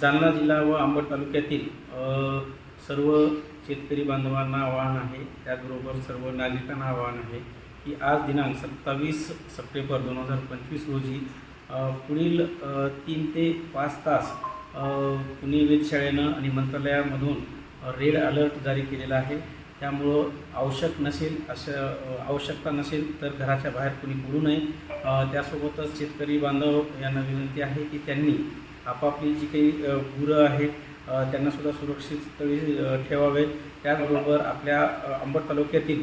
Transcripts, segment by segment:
जालना जिल्हा व अंबड तालुक्यातील सर्व शेतकरी बांधवांना आवाहन आहे. त्याचबरोबर सर्व नागरिकांना आवाहन आहे की आज दिनांक सत्तावीस सप्टेंबर दोन हजार पंचवीस रोजी पुढील तीन ते पाच तास पुणे वेधशाळेनं आणि मंत्रालयामधून रेड अलर्ट जारी केलेला आहे. त्यामुळं आवश्यक नसेल अशा आवश्यकता नसेल तर घराच्या बाहेर कुणी पडू नये. त्यासोबतच शेतकरी बांधव यांना विनंती आहे की त्यांनी आपापली जी काही गुरं आहेत त्यांनासुद्धा सुरक्षित स्थळी ठेवावे. त्याचबरोबर आपल्या अंबड तालुक्यातील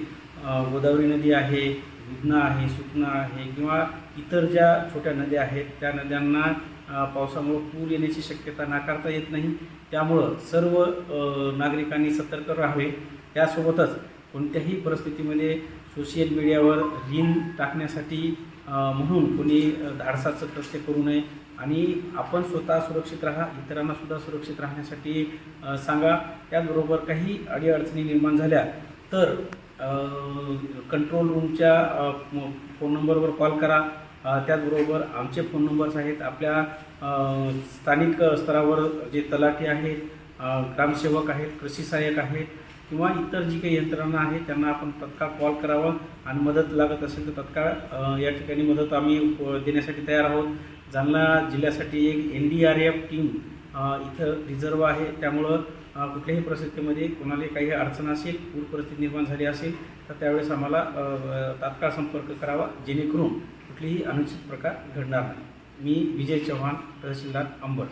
गोदावरी नदी आहे विदना आहे सुकना आहे किंवा इतर ज्या छोट्या नद्या आहेत त्या नद्यांना पावसामुळं पूर येण्याची शक्यता नाकारता येत नाही. त्यामुळं सर्व नागरिकांनी सतर्क राहावे. त्यासोबतच कोणत्याही परिस्थितीमध्ये सोशल मीडियावर रील टाकण्यासाठी म्हणून कोणी धाडसाचं कृत्य करू नये. आणि आपण स्वतः सुरक्षित राहा इतरांना सुद्धा सुरक्षित राहण्यासाठी सांगा. त्याचबरोबर काही अडीअडचणी निर्माण झाल्या तर कंट्रोल रूमच्या फोन नंबरवर कॉल करा. त्याचबरोबर आमचे फोन नंबर्स आहेत आपल्या स्थानिक स्तरावर जे तलाठी आहेत ग्रामसेवक आहेत कृषी सहाय्यक आहेत किंवा इतर जी काही यंत्रणा आहे त्यांना आपण तत्काळ कॉल करावं आणि मदत लागत असेल तर तत्काळ या ठिकाणी मदत आम्ही देण्यासाठी तयार आहोत. जालना जिल्ह्यासाठी एक N D R F team इथं रिझर्व आहे. त्यामुळं कुठल्याही परिस्थितीमध्ये कोणाला काही अडचण असेल पूर परिस्थिती निर्माण झाली असेल तर त्यावेळेस आम्हाला तात्काळ संपर्क करावा जेणेकरून कुठलीही अनुचित प्रकार घडणार नाही. मी विजय चव्हाण तहसीलदार अंबड.